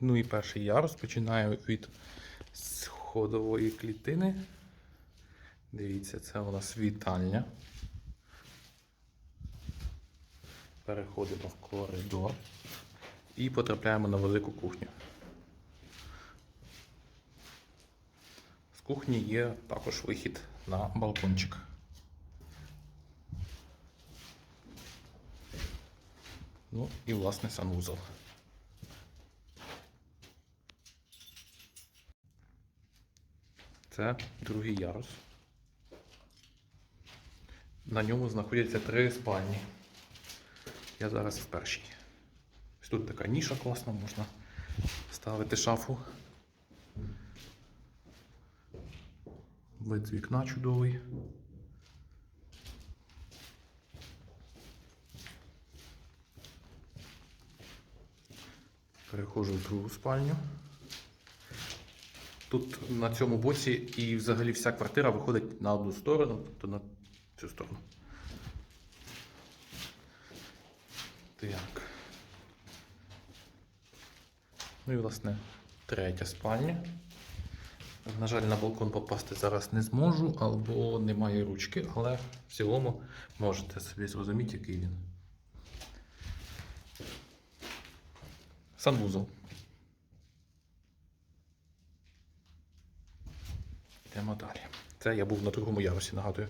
Ну і перший ярус починаю від сходової клітини. Дивіться, це у нас вітальня. Переходимо в коридор і потрапляємо на велику кухню. З кухні є також вихід на балкончик. Ну і власне санвузол. Це другий ярус. На ньому знаходяться три спальні. Я зараз в першій. Ось тут така ніша класна, можна ставити шафу. Вид з вікна чудовий. Переходжу в другу спальню. Тут на цьому боці і взагалі вся квартира виходить на одну сторону, тобто на цю сторону. Так. Ну і власне третя спальня. На жаль, на балкон попасти зараз не зможу, або немає ручки, але в цілому можете собі зрозуміти, який він. Санвузол. Йдемо далі. Це я був на другому ярусі, нагадую.